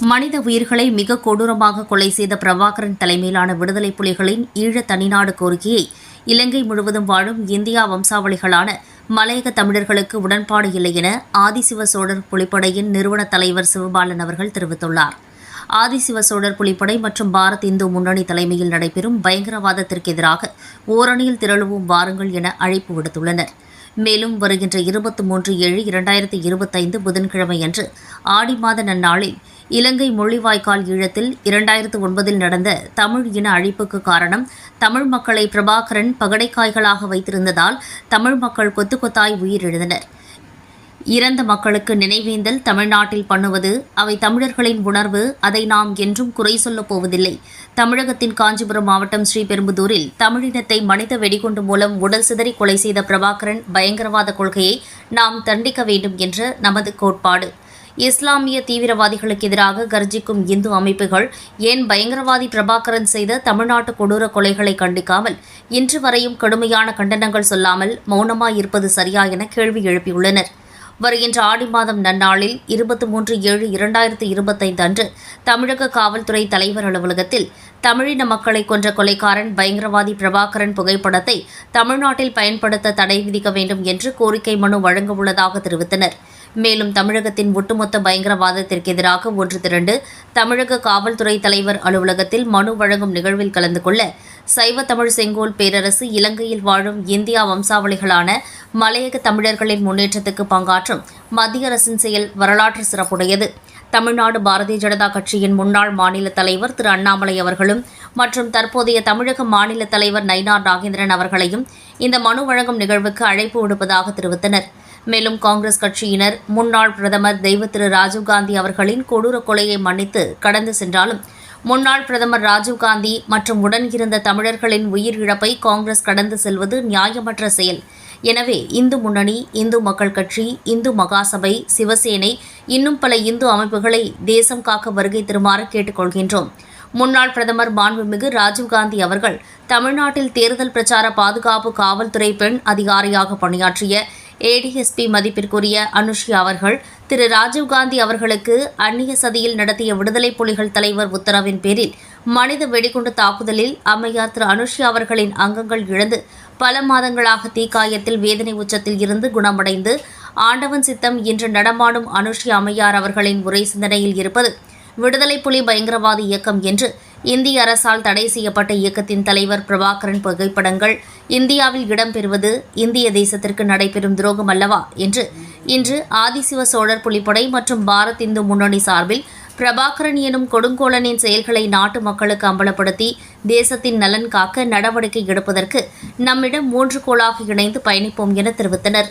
மனித உயிர்களை மிக கொடூரமாக கொலை செய்த பிரபாகரன் தலைமையிலான விடுதலை புலிகளின் ஈழத் தனிநாடு கோரிக்கையை இலங்கை முழுவதும் வாழும் இந்தியா வம்சாவளிகளான மலையக தமிழர்களுக்கு உடன்பாடு இல்லை என ஆதிசிவ சோழர் புலிப்படையின் நிறுவன தலைவர் சிவபாலன் அவர்கள் தெரிவித்துள்ளார். ஆதிசிவ சோழர் புலிப்படை மற்றும் பாரத் இந்து முன்னணி தலைமையில் நடைபெறும் பயங்கரவாதத்திற்கு எதிராக ஓரணியில் திரளுவோம் வாருங்கள் என அழைப்பு விடுத்துள்ளனர். மேலும் வருகின்ற இருபத்தி மூன்று ஏழு இரண்டாயிரத்தி இருபத்தைந்து புதன்கிழமையன்று ஆடி மாத நன்னாளில் இலங்கை முள்ளிவாய்க்கால் ஈழத்தில் இரண்டாயிரத்து ஒன்பதில் நடந்த தமிழ் இன அழிப்புக்கு காரணம் தமிழ் மக்களை பிரபாகரன் பகடைக்காய்களாக வைத்திருந்ததால் தமிழ் மக்கள் கொத்து கொத்தாய் உயிரிழந்தனர். இறந்த மக்களுக்கு நினைவேந்தல் தமிழ்நாட்டில் பண்ணுவது அவை தமிழர்களின் உணர்வு அதை நாம் என்றும் குறை சொல்லப் போவதில்லை. தமிழகத்தின் காஞ்சிபுரம் மாவட்டம் ஸ்ரீபெரும்புதூரில் தமிழினத்தை மனித வெடிகுண்டு மூலம் உடல் சிதறி கொலை செய்த பிரபாகரன் பயங்கரவாத கொள்கையை நாம் தண்டிக்க வேண்டும் என்ற நமது கோட்பாடு. இஸ்லாமிய தீவிரவாதிகளுக்கு எதிராக கர்ஜிக்கும் இந்து அமைப்புகள் ஏன் பயங்கரவாதி பிரபாகரன் செய்த தமிழ்நாட்டு கொடூர கொலைகளை கண்டிக்காமல் இன்று வரையும் கடுமையான கண்டனங்கள் சொல்லாமல் மௌனமாயிருப்பது சரியா என கேள்வி எழுப்பியுள்ளனர். வருகின்ற ஆடி மாதம் நன்னாளில் இருபத்தி மூன்று ஏழு இரண்டாயிரத்து இருபத்தைந்து அன்று தமிழக காவல்துறை தலைவர் அலுவலகத்தில் தமிழின மக்களை கொன்ற கொலைக்காரன் பயங்கரவாதி பிரபாகரன் புகைப்படத்தை தமிழ்நாட்டில் பயன்படுத்த தடை விதிக்க வேண்டும் என்று கோரிக்கை மனு வழங்க உள்ளதாக தெரிவித்தனர். மேலும் தமிழகத்தின் ஒட்டுமொத்த பயங்கரவாதத்திற்கு எதிராக ஒன்று திரண்டு தமிழக காவல்துறை தலைவர் அலுவலகத்தில் மனு வழங்கும் நிகழ்வில் கலந்து கொள்ள சைவ தமிழ் செங்கோல் பேரரசு இலங்கையில் வாழும் இந்தியா வம்சாவளிகளான மலையக தமிழர்களின் முன்னேற்றத்துக்கு பங்காற்றும் மத்திய அரசின் செயல் வரலாற்று சிறப்புடையது. தமிழ்நாடு பாரதிய ஜனதா கட்சியின் முன்னாள் மாநில தலைவர் திரு அண்ணாமலை அவர்களும் மற்றும் தற்போதைய தமிழக மாநில தலைவர் நயினார் நாகேந்திரன் அவர்களையும் இந்த மனு வழங்கும் நிகழ்வுக்கு அழைப்பு விடுப்பதாக தெரிவித்தனர். மேலும் காங்கிரஸ் கட்சியினர் முன்னாள் பிரதமர் தெய்வ திரு ராஜீவ்காந்தி அவர்களின் கொடூர கொலையை மன்னித்து கடந்து சென்றாலும் முன்னாள் பிரதமர் ராஜீவ்காந்தி மற்றும் உடன் இருந்த தமிழர்களின் உயிர் இழப்பை காங்கிரஸ் கடந்து செல்வது நியாயமற்ற செயல். எனவே இந்து முன்னணி இந்து மக்கள் கட்சி இந்து மகாசபை சிவசேனை இன்னும் பல இந்து அமைப்புகளை தேசம் காக்க வருகை தருமாறு கேட்டுக்கொள்கின்றோம். முன்னாள் பிரதமர் மாண்புமிகு ராஜீவ்காந்தி அவர்கள் தமிழ்நாட்டில் தேர்தல் பிரச்சார பாதுகாப்பு காவல்துறை பெண் அதிகாரியாக பணியாற்றிய ஏடிஎஸ்பி மதிப்பிற்குரிய அனுஷ்யா அவர்கள் திரு. ராஜீவ்காந்தி அவர்களுக்கு அந்நிய சதியில் நடத்திய விடுதலை புலிகள் தலைவர் உத்தரவின் பேரில் மனித வெடிகுண்டு தாக்குதலில் அம்மையார் திரு. அனுஷ்யா அவர்களின் அங்கங்கள் இழந்து பல மாதங்களாக தீக்காயத்தில் வேதனை உச்சத்தில் இருந்து குணமடைந்து ஆண்டவன் சித்தம் இன்று நடமாடும் அனுஷ்யா அம்மையார் அவர்களின் உரை சிந்தனையில் இருப்பது விடுதலை புலி பயங்கரவாத இயக்கம் என்று இந்திய அரசால் தடை செய்யப்பட்ட இயக்கத்தின் தலைவர் பிரபாகரன் புகைப்படங்கள் இந்தியாவில் இடம்பெறுவது இந்திய தேசத்திற்கு நடைபெறும் துரோகம் அல்லவா என்று இன்று ஆதிசிவ சோழர் புலிப்படை மற்றும் பாரத் இந்து முன்னணி சார்பில் பிரபாகரன் எனும் கொடுங்கோலனின் செயல்களை நாட்டு மக்களுக்கு அம்பலப்படுத்தி தேசத்தின் நலன் காக்க நடவடிக்கை எடுப்பதற்கு நம்மிடம் மூன்று கோளாக இணைந்து பயணிப்போம் என தெரிவித்தனர்.